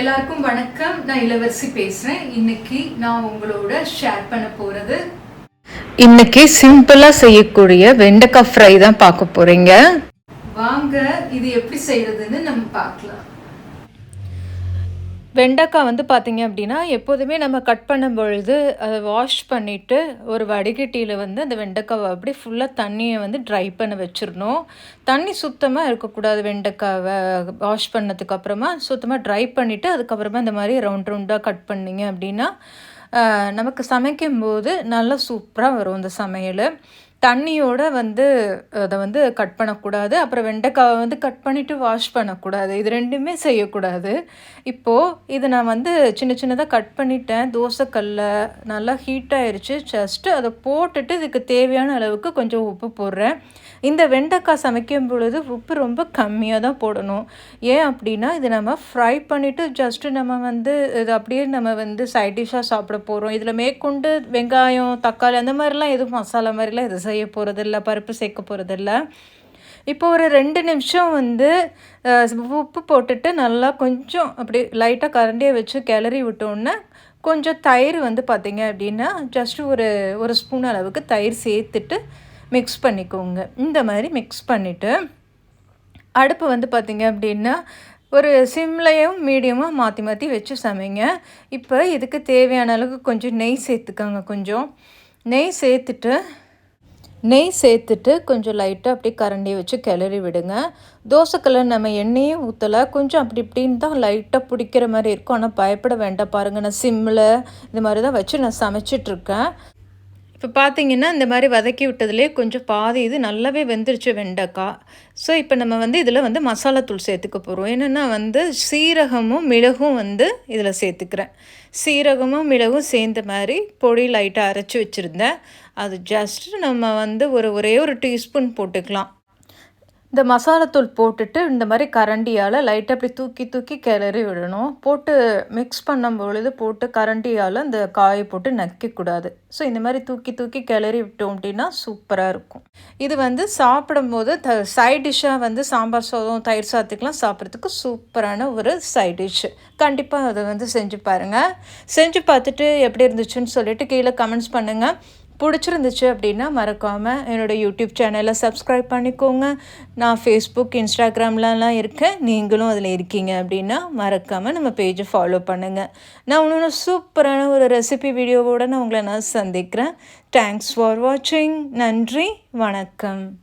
எல்லாருக்கும் வணக்கம். நான் இளவரசி பேசுறேன். இன்னைக்கு நான் உங்களோட ஷேர் பண்ண போறது. இன்னைக்கு சிம்பிளா செய்யக்கூடிய வெண்டைக்காய் ஃப்ரை தான் பார்க்க போறீங்க. வாங்க இது எப்படி செய்யறதுன்னு நம்ம பார்க்கலாம். வெண்டைக்காய் வந்து பார்த்திங்க அப்படின்னா எப்போதுமே நம்ம கட் பண்ணும் பொழுது அதை வாஷ் பண்ணிவிட்டு ஒரு வடிகட்டியில் வந்து அந்த வெண்டைக்காவை அப்படி ஃபுல்லாக தண்ணியை வந்து ட்ரை பண்ண வச்சிடணும். தண்ணி சுத்தமாக இருக்கக்கூடாது வெண்டைக்காவை வாஷ் பண்ணதுக்கு அப்புறமா. சுத்தமாக ட்ரை பண்ணிவிட்டு அதுக்கப்புறமா இந்த மாதிரி ரவுண்ட் ரவுண்டாக கட் பண்ணிங்க அப்படின்னா நமக்கு சமைக்கும்போது நல்லா சூப்பராக வரும் இந்த சமையல். தண்ணியோடு வந்து அதை வந்து கட் பண்ணக்கூடாது. அப்புறம் வெண்டைக்காவை வந்து கட் பண்ணிவிட்டு வாஷ் பண்ணக்கூடாது. இது ரெண்டுமே செய்யக்கூடாது. இப்போது இது நான் வந்து சின்ன சின்னதாக கட் பண்ணிட்டேன். தோசைக்கல்ல நல்லா ஹீட் ஆயிடுச்சு ஜஸ்ட்டு அதை போட்டுட்டு இதுக்கு தேவையான அளவுக்கு கொஞ்சம் உப்பு போடுறேன். இந்த வெண்டைக்காய் சமைக்கும் பொழுது உப்பு ரொம்ப கம்மியாக தான் போடணும். ஏன் அப்படின்னா இது நம்ம ஃப்ரை பண்ணிவிட்டு ஜஸ்ட்டு நம்ம வந்து இது அப்படியே நம்ம வந்து சைட் டிஷ்ஷாக சாப்பிட போகிறோம் இதில் மேற்கொண்டு வெங்காயம் தக்காளி அந்த மாதிரிலாம் எதுவும் மசாலா மாதிரிலாம் எதுவும் செய்ய போகிறதில்ல பருப்பு சேர்க்க போகிறதில்ல இப்போ ஒரு ரெண்டு நிமிஷம் வந்து உப்பு போட்டுட்டு நல்லா கொஞ்சம் அப்படி லைட்டாக கரண்டியை வச்சு கிளறி விட்டோன்னே கொஞ்சம் தயிர் வந்து பார்த்திங்க அப்படின்னா ஜஸ்ட் ஒரு ஒரு ஸ்பூன் அளவுக்கு தயிர் சேர்த்துட்டு மிக்ஸ் பண்ணிக்கோங்க. இந்த மாதிரி மிக்ஸ் பண்ணிவிட்டு அடுப்பு வந்து பார்த்திங்க அப்படின்னா ஒரு சிம்லையும் மீடியமாக மாற்றி மாற்றி வச்சு சமைங்க. இப்போ இதுக்கு தேவையான அளவுக்கு கொஞ்சம் நெய் சேர்த்துக்கோங்க கொஞ்சம். நெய் சேர்த்துட்டு நெய் சேர்த்துட்டு கொஞ்சம் லைட்டாக அப்படியே கரண்டியை வச்சு கிளறி விடுங்க. தோசைக்கல்ல நம்ம எண்ணெயும் ஊற்றலை கொஞ்சம் அப்படி இப்படின்னு தான் லைட்டாக பிடிக்கிற மாதிரி இருக்கும். ஆனால் பயப்பட வேண்டாம் பாருங்கள் நான் சிம்மில் இது மாதிரி தான் வச்சு நான் சமைச்சிட்ருக்கேன் இப்போ பார்த்தீங்கன்னா இந்த மாதிரி வதக்கி விட்டதுலேயே கொஞ்சம் பாதி இது நல்லாவே வெந்துருச்சு வெண்டைக்காய் ஸோ இப்போ நம்ம வந்து இதில் வந்து மசாலா தூள் சேர்த்துக்க போகிறோம் என்னென்னா வந்து சீரகமும் மிளகும் வந்து இதில் சேர்த்துக்கிறேன். சீரகமும் மிளகும் சேர்ந்த மாதிரி பொடி லைட்டாக அரைச்சி வச்சுருந்தேன். அது ஜஸ்ட் நம்ம வந்து ஒரு ஒரே ஒரு டீஸ்பூன் போட்டுக்கலாம். இந்த மசாலாத்தூள் போட்டுட்டு இந்த மாதிரி கரண்டியால் லைட்டாக அப்படி தூக்கி தூக்கி கிளறி விடணும். போட்டு மிக்ஸ் பண்ணும் பொழுது போட்டு கரண்டியால் அந்த காயை போட்டு நக்கக்கூடாது ஸோ இந்த மாதிரி தூக்கி தூக்கி கிளறி விட்டோம் அப்படின்னா சூப்பராக இருக்கும். இது வந்து சாப்பிடும்போது த சைட் டிஷ்ஷாக வந்து சாம்பார் சாதம் தயிர் சாத்துக்கெலாம் சாப்பிட்றதுக்கு சூப்பரான ஒரு சைட் டிஷ்ஷு கண்டிப்பாக அதை வந்து செஞ்சு பாருங்கள் செஞ்சு பார்த்துட்டு எப்படி இருந்துச்சுன்னு சொல்லிட்டு கீழே கமெண்ட்ஸ் பண்ணுங்கள் பிடிச்சிருந்துச்சு அப்படின்னா மறக்காமல் என்னோடய யூடியூப் சேனலை சப்ஸ்கிரைப் பண்ணிக்கோங்க. நான் ஃபேஸ்புக் இன்ஸ்டாகிராம்லலாம் இருக்கேன். நீங்களும் அதில் இருக்கீங்க அப்படின்னா மறக்காமல் நம்ம பேஜை ஃபாலோ பண்ணுங்கள் நான் இன்னொன்று சூப்பரான ஒரு ரெசிபி வீடியோவோடு நான் உங்களை நான் சந்திக்கிறேன். தேங்க்ஸ் ஃபார் வாட்சிங் நன்றி. வணக்கம்.